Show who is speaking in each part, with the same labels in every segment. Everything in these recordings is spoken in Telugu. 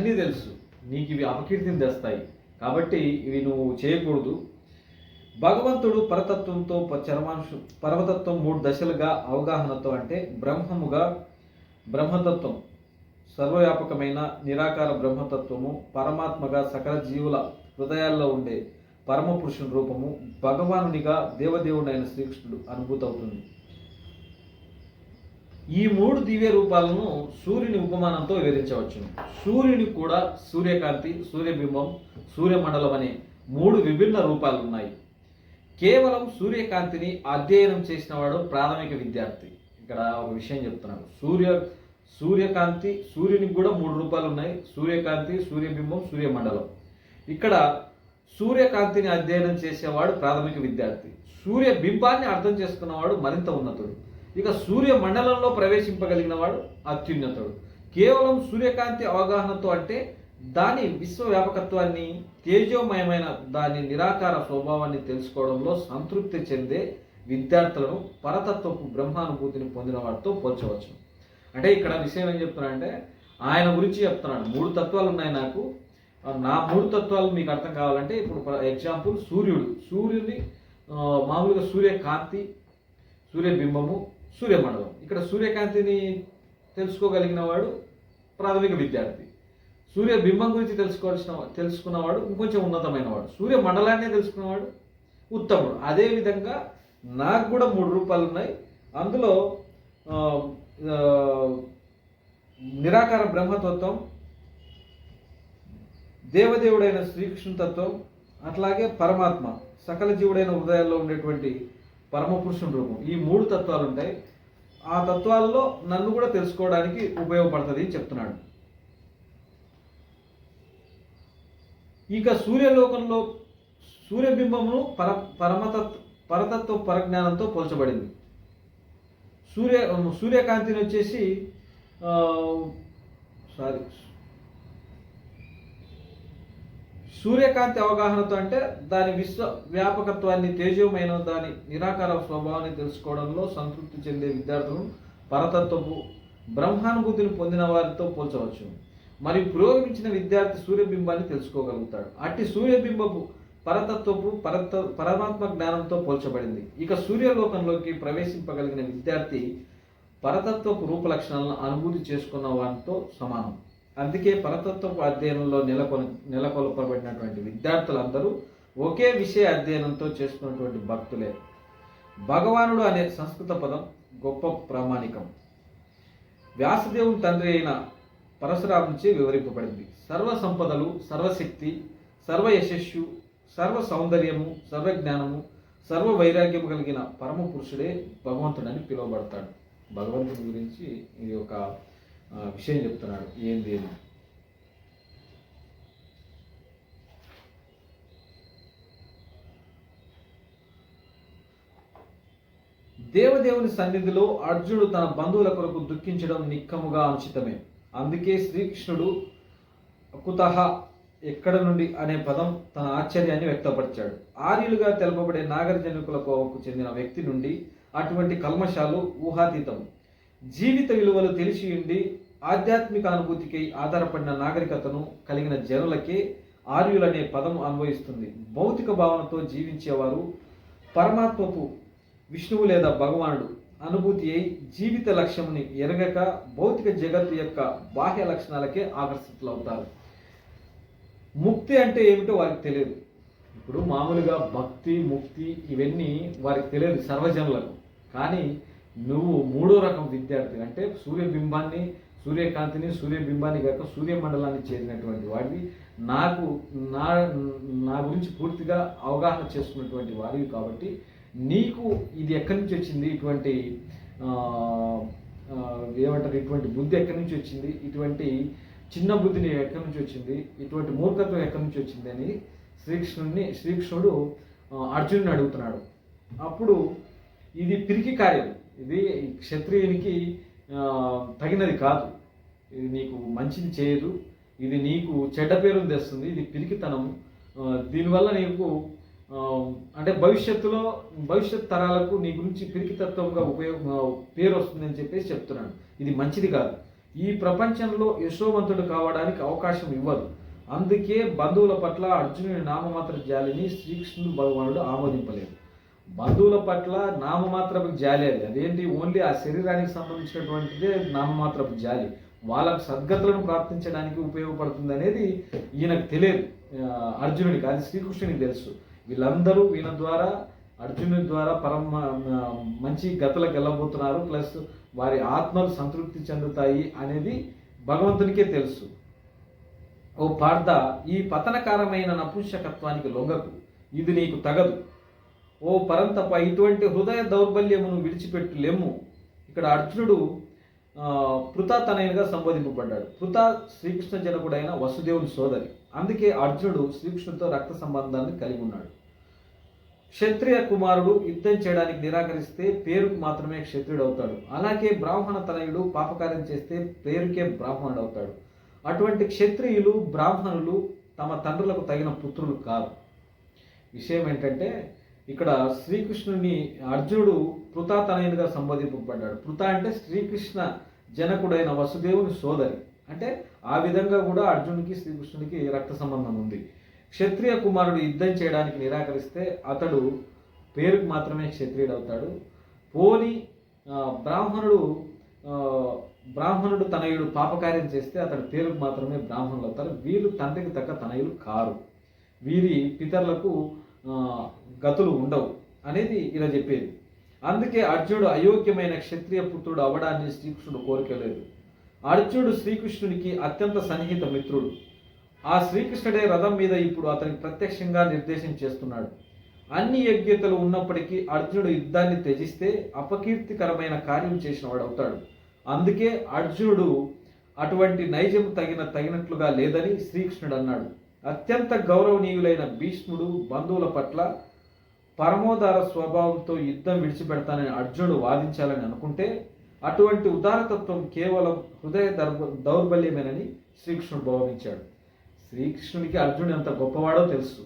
Speaker 1: అన్నీ తెలుసు. నీకు ఇవి అపకీర్తిని తెస్తాయి. కాబట్టి ఇవి నువ్వు చేయకూడదు. భగవంతుడు పరతత్వంతో ప- చరమాంశు పరమతత్వం మూడు దశలుగా అవగాహనతో అంటే బ్రహ్మముగా బ్రహ్మతత్వం సర్వవ్యాపకమైన నిరాకార బ్రహ్మతత్వము పరమాత్మగా సకల జీవుల హృదయాల్లో ఉండే పరమపురుషుని రూపము భగవానునిగా దేవదేవుడైన శ్రీకృష్ణుడు అనుభూతవుతుంది. ఈ మూడు దివ్య రూపాలను సూర్యుని ఉపమానంతో వివరించవచ్చు సూర్యుని కూడా సూర్యకాంతి సూర్యబింబం సూర్యమండలం అనే మూడు విభిన్న రూపాలు ఉన్నాయి కేవలం సూర్యకాంతిని అధ్యయనం చేసిన వాడు ప్రాథమిక విద్యార్థి. ఇక్కడ ఒక విషయం చెప్తున్నాను. సూర్య సూర్యకాంతి సూర్యునికి కూడా మూడు రూపాలు ఉన్నాయి సూర్యకాంతి సూర్యబింబం సూర్యమండలం. ఇక్కడ సూర్యకాంతిని అధ్యయనం చేసేవాడు ప్రాథమిక విద్యార్థి. సూర్యబింబాన్ని అర్థం చేసుకున్నవాడు మరింత ఉన్నతుడు. ఇక సూర్య మండలంలో ప్రవేశింపగలిగిన వాడు అత్యున్నతుడు. కేవలం సూర్యకాంతి అవగాహనతో అంటే దాని విశ్వవ్యాపకత్వాన్ని తేజోమయమైన దాని నిరాకార స్వభావాన్ని తెలుసుకోవడంలో సంతృప్తి చెందే విద్యార్థులను పరతత్వపు బ్రహ్మానుభూతిని పొందిన వాడితో పోల్చవచ్చు. అంటే ఇక్కడ విషయం ఏం చెప్తున్నానంటే ఆయన గురించి చెప్తున్నాడు. మూడు తత్వాలు ఉన్నాయి నాకు. నా మూడు తత్వాలు మీకు అర్థం కావాలంటే ఇప్పుడు ఎగ్జాంపుల్ సూర్యుడు. సూర్యుని మామూలుగా సూర్యకాంతి సూర్యబింబము సూర్యమండలం. ఇక్కడ సూర్యకాంతిని తెలుసుకోగలిగిన వాడు ప్రాథమిక విద్యార్థి. సూర్య బింబం గురించి తెలుసుకోవాల్సిన తెలుసుకున్నవాడు ఇంకొంచెం ఉన్నతమైన వాడు. సూర్య తెలుసుకున్నవాడు ఉత్తముడు. అదేవిధంగా నాకు కూడా మూడు రూపాలు ఉన్నాయి. అందులో నిరాకార బ్రహ్మతత్వం దేవదేవుడైన శ్రీకృష్ణ తత్వం అట్లాగే పరమాత్మ సకల జీవుడైన హృదయాల్లో ఉండేటువంటి పరమపురుషుని రూపం. ఈ మూడు తత్వాలు ఉంటాయి ఆ తత్వాల్లో నన్ను కూడా తెలుసుకోవడానికి ఉపయోగపడుతుంది అని చెప్తున్నాడు. ఇక సూర్యలోకంలో సూర్యబింబమును పర పరమతత్వ పరతత్వ పరజ్ఞానంతో పోల్చబడింది. సూర్య సూర్యకాంతిని వచ్చేసి సారీ సూర్యకాంతి అవగాహనతో అంటే దాని విశ్వ వ్యాపకత్వాన్ని తేజోమైన దాని నిరాకార స్వభావాన్ని తెలుసుకోవడంలో సంతృప్తి చెందే విద్యార్థులను పరతత్వపు బ్రహ్మానుభూతిని పొందిన వారితో పోల్చవచ్చు. మరియు పురోగమించిన విద్యార్థి సూర్యబింబాన్ని తెలుసుకోగలుగుతాడు. అట్టి సూర్యబింబపు పరతత్వపు పరత పరమాత్మ జ్ఞానంతో పోల్చబడింది. ఇక సూర్యలోకంలోకి ప్రవేశింపగలిగిన విద్యార్థి పరతత్వపు రూప లక్షణాలను అనుభూతి చేసుకున్న వారితో సమానం. అందుకే పరతత్వపు అధ్యయనంలో నెలకొని నెలకొల్పబడినటువంటి విద్యార్థులందరూ ఒకే విషయ అధ్యయనంతో చేసుకున్నటువంటి భక్తులే. భగవానుడు అనే సంస్కృత పదం గొప్ప ప్రామాణికం. వ్యాసదేవుని తండ్రి అయిన పరశురాం నుంచి వివరింపబడింది. సర్వ సంపదలు సర్వశక్తి సర్వ యశస్సు సర్వ సౌందర్యము సర్వజ్ఞానము సర్వ వైరాగ్యము కలిగిన పరమ పురుషుడే భగవంతుడని పిలువబడతాడు. భగవంతుడి గురించి ఇది ఒక విషయం చెప్తున్నాడు. ఏంది అని. దేవదేవుని సన్నిధిలో అర్జునుడు తన బంధువుల కొరకు దుఃఖించడం నిక్కముగా అనుచితమే. అందుకే శ్రీకృష్ణుడు కుతహ ఎక్కడ నుండి అనే పదం తన ఆశ్చర్యాన్ని వ్యక్తపరిచాడు. ఆర్యులుగా తెలపబడే నాగరజనుకుల కోవకు చెందిన వ్యక్తి నుండి అటువంటి కల్మషాలు ఊహాతీతం జీవిత విలువలు తెలిసి ఉండి ఆధ్యాత్మిక అనుభూతికై ఆధారపడిన నాగరికతను కలిగిన జనులకే ఆర్యులనే పదం అన్వయిస్తుంది. భౌతిక భావనతో జీవించేవారు పరమాత్మపు విష్ణువు లేదా భగవానుడు. అనుభూతి అయి జీవిత లక్ష్యంని ఎరగక భౌతిక జగత్తు యొక్క బాహ్య లక్షణాలకే ఆకర్షితులవుతారు. ముక్తి అంటే ఏమిటో వారికి తెలియదు. ఇప్పుడు మామూలుగా భక్తి ముక్తి ఇవన్నీ వారికి తెలియదు సర్వజనులకు. కానీ నువ్వు మూడో రకం విద్యార్థి. అంటే సూర్యబింబాన్ని సూర్యకాంతిని సూర్యబింబాన్ని కాక సూర్యమండలాన్ని చేరినటువంటి వాడివి నాకు నా నా గురించి పూర్తిగా అవగాహన చేసుకున్నటువంటి వాడివి కాబట్టి నీకు ఇది ఎక్కడి నుంచి వచ్చింది? ఇటువంటి ఏమంటారు? ఇటువంటి బుద్ధి ఎక్కడి నుంచి వచ్చింది? ఇటువంటి చిన్న బుద్ధిని ఎక్కడి నుంచి వచ్చింది? ఇటువంటి మూర్ఖత్వం ఎక్కడి నుంచి వచ్చింది? అని శ్రీకృష్ణుడిని శ్రీకృష్ణుడు ఆ, అర్జునుడిని అడుగుతున్నాడు. అప్పుడు ఇది పిరికి కార్యం. ఇది క్షత్రియునికి తగినది కాదు. ఇది నీకు మంచిది చేయదు. ఇది నీకు చెడ్డ పేరుని తెస్తుంది. ఇది పిరికితనం దీనివల్ల నీకు అంటే భవిష్యత్తులో భవిష్యత్ తరాలకు నీ గురించి పిరికితత్వంగా ఉపయోగం పేరు వస్తుందని చెప్పేసి చెప్తున్నాను. ఇది మంచిది కాదు. ఈ ప్రపంచంలో యశోవంతుడు కావడానికి అవకాశం ఇవ్వదు. అందుకే బంధువుల పట్ల అర్జునుని నామమాత్ర జాలిని శ్రీకృష్ణుడు భగవానుడు ఆమోదింపలేదు. బంధువుల పట్ల నామమాత్రపు జాలి అది. అదేంటి? ఓన్లీ ఆ శరీరానికి సంబంధించినటువంటిదే నామమాత్రపు జాలి. వాళ్ళకు సద్గతులను ప్రార్థించడానికి ఉపయోగపడుతుంది అనేది ఈయనకు తెలియదు. అర్జునుడికి అది శ్రీకృష్ణునికి తెలుసు. వీళ్ళందరూ ఈయన ద్వారా అర్జునుడి ద్వారా పరమ మంచి గతులకు వెళ్ళబోతున్నారు ప్లస్ వారి ఆత్మలు సంతృప్తి చెందుతాయి అనేది భగవంతునికే తెలుసు. ఓ పార్థ ఈ పతనకారమైన నపుంసకత్వానికి లొంగకు. ఇది నీకు తగదు. ఓ పరంతప ఇటువంటి హృదయ దౌర్బల్యమును విడిచిపెట్టలేము. ఇక్కడ అర్జునుడు పృత తనయునిగా సంబోధింపబడ్డాడు. పృత శ్రీకృష్ణ జనకుడైన వసుదేవుని సోదరి. అందుకే అర్జునుడు శ్రీకృష్ణుడితో రక్త సంబంధాన్ని కలిగి ఉన్నాడు. క్షత్రియ కుమారుడు యుద్ధం చేయడానికి నిరాకరిస్తే పేరుకు మాత్రమే క్షత్రియుడు అవుతాడు. అలాగే బ్రాహ్మణ తనయుడు పాపకార్యం చేస్తే పేరుకే బ్రాహ్మణుడు అవుతాడు. అటువంటి క్షత్రియులు బ్రాహ్మణులు తమ తండ్రులకు తగిన పుత్రులు కారు. విషయం ఏంటంటే ఇక్కడ శ్రీకృష్ణుని అర్జునుడు పృతాతనయునిగా సంబోధింపబడ్డాడు. పృత అంటే శ్రీకృష్ణ జనకుడైన వసుదేవుని సోదరి. అంటే ఆ విధంగా కూడా అర్జునుడికి శ్రీకృష్ణునికి రక్త సంబంధం ఉంది. క్షత్రియ కుమారుడు యుద్ధం చేయడానికి నిరాకరిస్తే అతడు పేరుకు మాత్రమే క్షత్రియుడు అవుతాడు. పోని బ్రాహ్మణుడు బ్రాహ్మణుడు తనయుడు పాపకార్యం చేస్తే అతడి పేరుకు మాత్రమే బ్రాహ్మణులు అవుతారు. వీళ్ళు తండ్రికి తగ్గ తనయులు కారు. వీరి పితరులకు గతులు ఉండవు అనేది ఇలా చెప్పేది. అందుకే అర్జునుడు అయోగ్యమైన క్షత్రియ పుత్రుడు అవడాన్ని శ్రీకృష్ణుడు కోరికలేదు అర్జునుడు శ్రీకృష్ణునికి అత్యంత సన్నిహిత మిత్రుడు. ఆ శ్రీకృష్ణుడే రథం మీద ఇప్పుడు అతనికి ప్రత్యక్షంగా నిర్దేశం చేస్తున్నాడు. అన్ని యోగ్యతలు ఉన్నప్పటికీ అర్జునుడు యుద్ధాన్ని త్యజిస్తే అపకీర్తికరమైన కార్యం చేసిన వాడు అవుతాడు అందుకే అర్జునుడు అటువంటి నైజం తగిన తగినట్లుగా లేదని శ్రీకృష్ణుడు అన్నాడు. అత్యంత గౌరవనీయులైన భీష్ముడు బంధువుల పట్ల పరమోదార స్వభావంతో యుద్ధం విడిచిపెడతానని అర్జునుడు వాదించాలని అనుకుంటే అటువంటి ఉదారతత్వం కేవలం హృదయ దర్భ దౌర్బల్యమేనని శ్రీకృష్ణుడు భావించాడు. శ్రీకృష్ణునికి అర్జునుడు ఎంత గొప్పవాడో తెలుసు.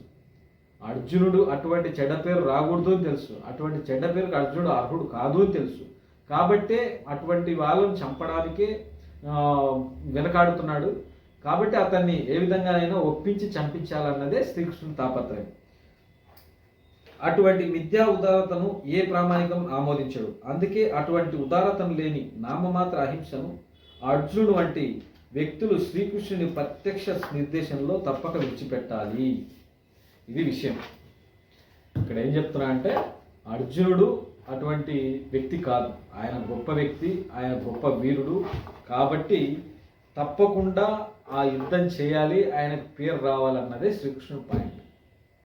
Speaker 1: అర్జునుడు అటువంటి చెడ్డ పేరు రాకూడదు అని తెలుసు. అటువంటి చెడ్డ పేరుకి అర్జునుడు అర్హుడు కాదు అని తెలుసు. కాబట్టే అటువంటి వాళ్ళని చంపడానికే వెనకాడుతున్నాడు. కాబట్టి అతన్ని ఏ విధంగానైనా ఒప్పించి చంపించాలన్నదే శ్రీకృష్ణుని తాపత్రయం. అటువంటి విద్యా ఉదారతను ఏ ప్రామాణికం ఆమోదించడు. అందుకే అటువంటి ఉదారతను లేని నామమాత్ర అహింసను అర్జునుడు వంటి వ్యక్తులు శ్రీకృష్ణుని ప్రత్యక్ష నిర్దేశంలో తప్పక విడిచిపెట్టాలి. ఇది విషయం. ఇక్కడ ఏం చెప్తున్నా అంటే అర్జునుడు అటువంటి వ్యక్తి కాదు. ఆయన గొప్ప వ్యక్తి ఆయన గొప్ప వీరుడు. కాబట్టి తప్పకుండా ఆ యుద్ధం చేయాలి ఆయనకు పేరు రావాలన్నదే శ్రీకృష్ణుడి పాయింట్.